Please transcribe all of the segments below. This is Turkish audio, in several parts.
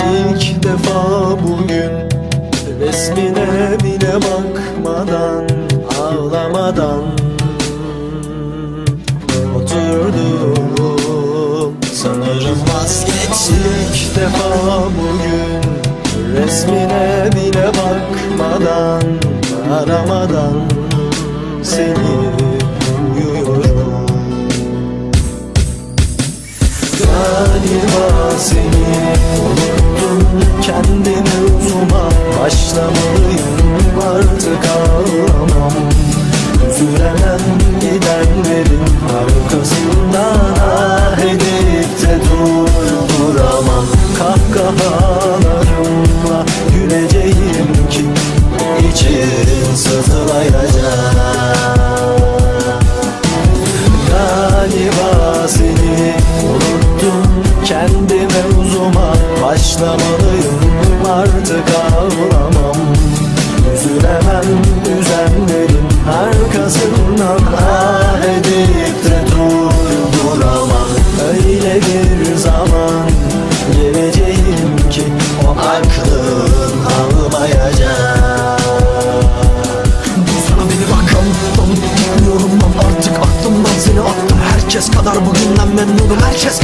İlk defa bugün resmine bile bakmadan ağlamadan oturdum. Sanırım vazgeçtim. İlk defa bugün resmine bile bakmadan aramadan seni uyuyorum Galiba seni unuttum kendimi başlamalıyım Artık ağlamam. Üzülemem üzenlerin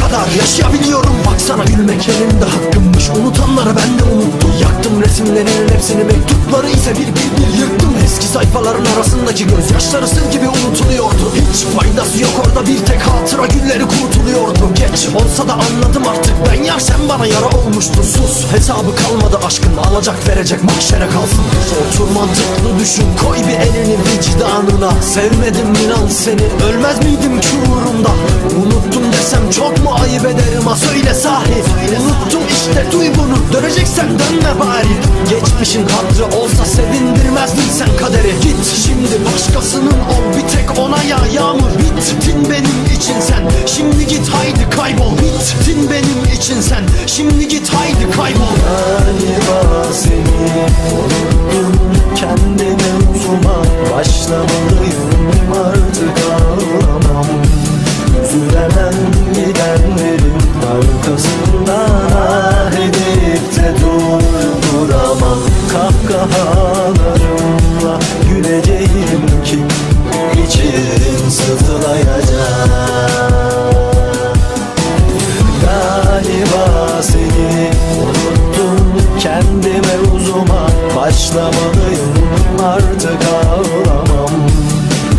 kadar Yaşayabiliyorum. Baksana gülmek elimde hakkımmış. Unutanları ben de unuttum. Yaktım resimlerin hepsini mektupları ise bir bir bir yırttım. Eski sayfaların arasındaki gözyaşları sır gibi unutuluyordu. Hiç faydası yok orada bir tek hatıra gülleri kurtuluyordu. Geç olsa da anladım artık ben yar sen bana yara olmuştun. Sus hesabı kalmadı aşkın. Alacak verecek mahşere kalsın. Otur mantıklı düşün koy bir elini vicdanına. Sevmedim inan seni ölmez miydim duy bunu döneceksen dönme bari. Geçmişin hatrı olsa sevindirmezdin sen kaderi. Git şimdi başkasının ol bir tek ona ya yağmur. Bittin benim için sen. Şimdi git haydi kaybol. Bittin benim için sen. Şimdi git haydi kaybol. Galiba seni unuttum Kendime uzuma başlamalıyım başlamalıyım Artık ağlamam.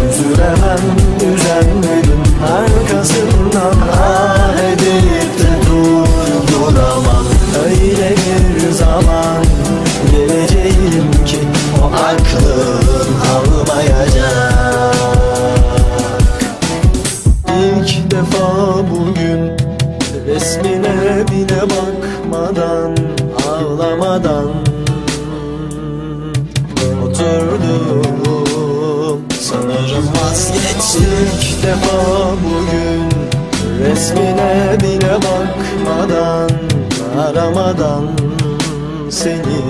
Üzülemem üzenlerin arkasından Ah edip de durduramam. Öyle bir zaman geleceğim ki O aklın almayacak. İlk defa bugün resmine bile bakmadan ağlamadan oturdum sanırım vazgeçtim. İlk defa bugün resmine bile bakmadan aramadan seni